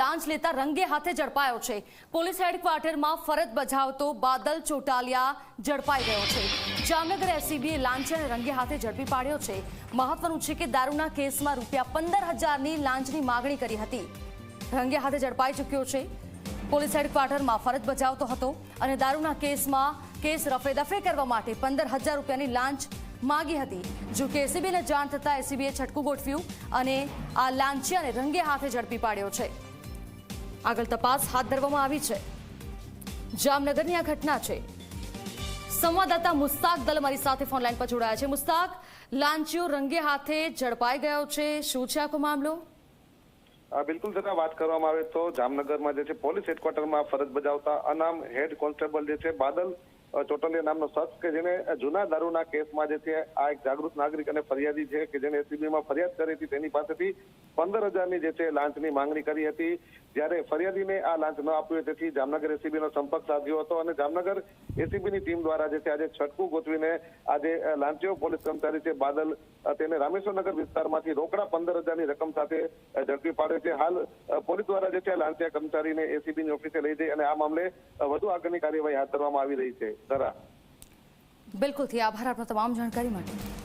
લાંચ લેતા રંગે હાથે ઝડપાયો છે. પોલીસ હેડક્વાર્ટરમાં ફરજ બજાવતો બાદલ ચોટાલિયા ઝડપાઈ ગયો છે. જામનગર એસીબીએ લાંચને રંગે હાથે ઝડપી પાડ્યો છે. મહત્વનું છે કે દારૂના કેસમાં રૂપિયા પંદર હજારની લાંચની માગણી કરી હતી. રંગે હાથે ઝડપાઈ ચૂક્યો છે. પોલીસ હેડક્વાર્ટરમાં ફરજ બજાવતો હતો અને દારૂના કેસમાં કેસ રફેદફે કરવા માટે પંદર હજાર રૂપિયાની લાંચ માગી હતી. જો કે એસીબીને જાણ થતાં એસીબીએ છટકું ગોઠવ્યું અને આ લાંચિયાને રંગે હાથે ઝડપી પાડ્યો છે. આગળ તપાસ હાથ ધરવામાં આવી છે. જામનગરની આ ઘટના છે. સંવાદદાતા મુસ્તાક દલ મારી સાથે ફોનલાઈન પર જોડાયા છે. મુસ્તાક, લાંચિયો રંગે હાથે ઝડપાઈ ગયો છે. શું છે આખો મામલો? બિલકુલ જરા વાત કરવામાં આવે તો જામનગરમાં જે છે, પોલીસ હેડક્વાર્ટરમાં ફરજ બજાવતા અનામ હેડ કોન્સ્ટેબલ જે છે, બાદલ ચોટલિયા નામનો શખ્સ કે જેને જૂના દારૂના કેસમાં જે છે, આ એક જાગૃત નાગરિક અને ફરિયાદી છે કે જેને એસીબીમાં ફરિયાદ કરી હતી, તેની પાસેથી પંદર હજારની જે છે, લાંચની માંગણી કરી હતી. જ્યારે ફરિયાદીને આ લાંચ ન આપ્યું તેથી જામનગર એસીબીનો સંપર્ક સાધ્યો હતો અને જામનગર એસીબીની ટીમ દ્વારા જે છે, આજે છટકું ગોઠવીને આજે લાંચીઓ પોલીસ કર્મચારી છે, બાદલ તેને રામેશ્વરનગર વિસ્તારમાંથી રોકડા પંદર હજારની રકમ સાથે ઝડપી પાડે છે. હાલ પોલીસ દ્વારા જે છે લાંચિયા કર્મચારીને એસીબીની ઓફિસે લઈ જઈ અને આ મામલે વધુ આગળની કાર્યવાહી હાથ ધરવામાં આવી રહી છે. ધરા બિલકુલથી આભાર આપનો તમામ જાણકારી માટે.